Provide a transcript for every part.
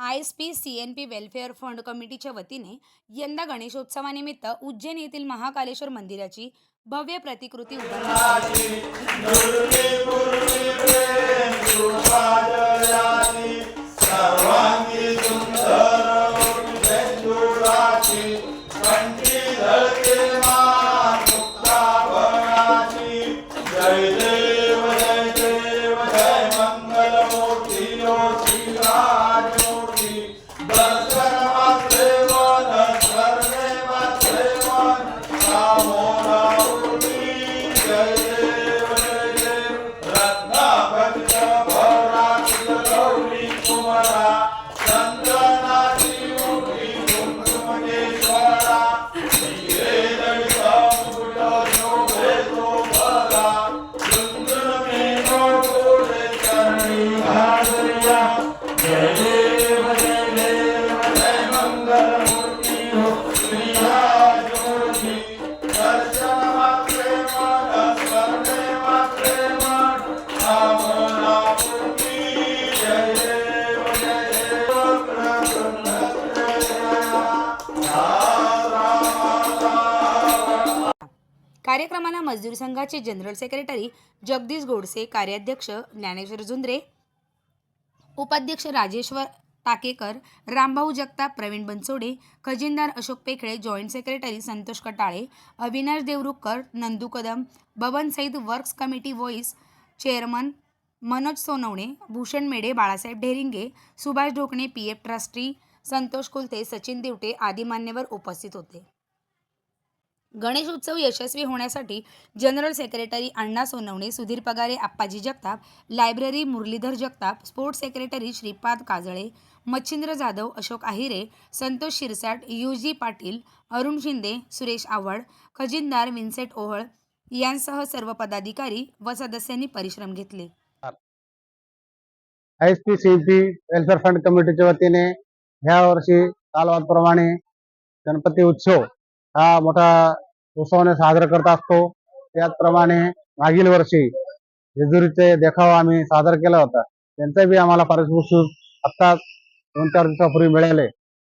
I S P C N P welfare fund कमिटीच्या वतीने यंदा गणेशोत्सवानिमित्त उज्जैन येथील महाकालेश्वर मंदिराची भव्य प्रतिकृती उभारली कार्यक्रमाला मजदूर संघाचे जनरल सेक्रेटरी जगदीश गोडसे कार्याध्यक्ष ज्ञानेश्वर झुंद्रे उपाध्यक्ष Rajeshwar Takekar Rambhau Jagtap Pravin Bansode खजिनदार Ashok Pekhale joint secretary Santosh Katale Avinash Deorukhkar Nandu Kadam Baban Sayeed works committee vice chairman Manoj Sonawane Bhushan Medhe Balasaheb Dheringe Subhash Dhokane P F trustee Santosh Kulte Sachin Divte आदी मान्यवर उपस्थित होते. गणेश उत्सव यशस्वी होण्यासाठी general secretary Anna Sonawane Sudhir Pagare Appaji Jagtap library Muralidhar Jagtap sports secretary Shripad Kajale Machhindra Jadhav Ashok Ahire Santosh Shirsat UG Patil Arun Shinde Suresh Awad खजिनदार Vincent Ohal यांसह सर्व पदाधिकारी व सदस्यांनी परिश्रम घेतले. I S P C P welfare fund कमिटीच्या वतीने ह्या वर्षी कालवादप्रमाणे गणपती उत्सव हा मोठा उत्सवाने साजरा करत असतो. त्याचप्रमाणे मागील वर्षी जेजुरीचे देखावा आम्ही सादर केला होता. त्यांचा बी आम्हाला पारितोषिक आत्ताच दोन चार दिवसापूर्वी मिळाले.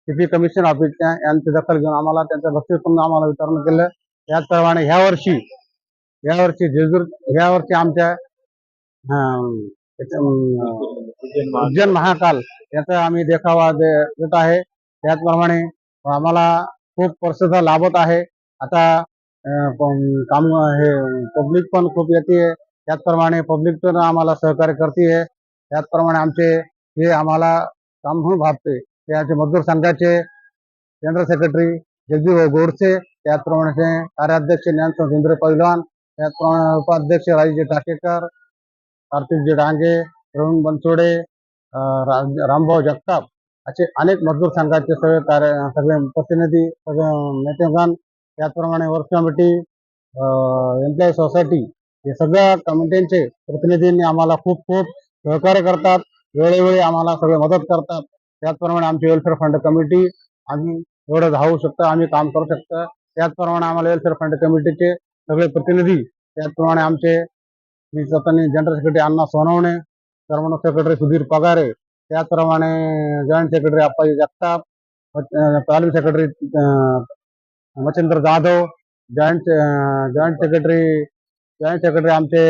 सीपी कमिशन ऑफिसच्या यांची दखल घेऊन आम्हाला त्यांचं बक्षीस आम्हाला वितरण केलं. त्याचप्रमाणे ह्या वर्षी ह्या वर्षी जेजूर ह्या वर्षी आमच्या उज्जैन महाकाल याचा आम्ही देखावा देत आहे. त्याचप्रमाणे आम्हाला खूप प्रसिद्ध लाभत आहे. आता काम हे पब्लिक पण खूप येते. त्याचप्रमाणे पब्लिक पण आम्हाला सहकार्य करते त्याचप्रमाणे आमचे हे आम्हाला काम म्हणून भागते. ते आमचे मजदूर संघाचे जनरल सेक्रेटरी जगदीश गोडसे त्याचप्रमाणे कार्याध्यक्ष ज्ञानसन इंद्र पैलवान त्याचप्रमाणे उपाध्यक्ष राजूजी टाकेकर कार्तिकजी डांगे प्रवीण बनसोडे रा- रामभाऊ जगताप असे अनेक मजदूर संघाचे सगळे कार्य सगळे प्रतिनिधी सगळे नेतेगण त्याचप्रमाणे वर्क कमिटी एम्प्लॉई सोसायटी हे सगळ्या कमिटींचे प्रतिनिधींनी आम्हाला खूप खूप सहकार्य करतात. वेळोवेळी आम्हाला सगळे मदत करतात. त्याचप्रमाणे आमची वेलफेअर फंड कमिटी आम्ही एवढं धावू शकतो आम्ही काम करू शकतो. त्याचप्रमाणे आम्हाला वेलफेअर फंड कमिटीचे सगळे प्रतिनिधी त्याचप्रमाणे आमचे मी स्वतःनी जनरल सेक्रेटरी अण्णा सोनवणे सर्व सेक्रेटरी सुधीर पगारे त्याचप्रमाणे जॉईंट सेक्रेटरी अप्पाजी जगताप तालीम secretary Ramchandra Jadhav joint joint secretary joint secretary आमचे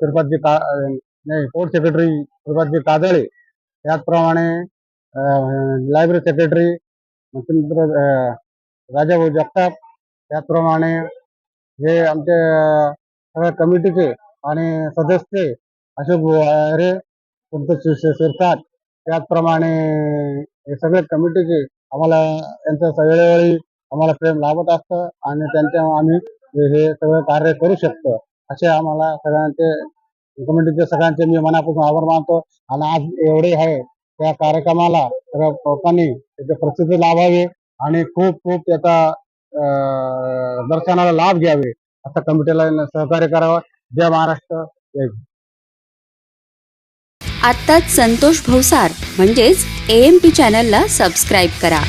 तिरुपतजी का नाही कोर्ट सेक्रेटरी तिरुपतजी काजळे. त्याचप्रमाणे लायब्ररी सेक्रेटरी मच्छिंद्र राजाभाऊ जगताप. त्याचप्रमाणे हे आमचे सगळ्या कमिटीचे आणि सदस्य अशोक अरे शिरसाट. त्याचप्रमाणे हे सगळे कमिटीचे आम्हाला यांचं वेळोवेळी आम्हाला प्रेम लाभत असतं आणि त्यांच्या आम्ही हे सगळं कार्य करू शकतो. असे आम्हाला सगळ्यांचे कमिटीचे सगळ्यांचे मी मनापासून आभार मानतो. आणि आज एवढे आहे त्या कार्यक्रमाला सगळ्या लोकांनी त्याची प्रसिद्धी लाभावी आणि खूप खूप त्याचा दर्शनाला लाभ घ्यावे. असं कमिटीला सहकार्य करावं. जय महाराष्ट्र. जय आत्ताच संतोष भवसार म्हणजेच ए एम पी चॅनलला सबस्क्राईब करा.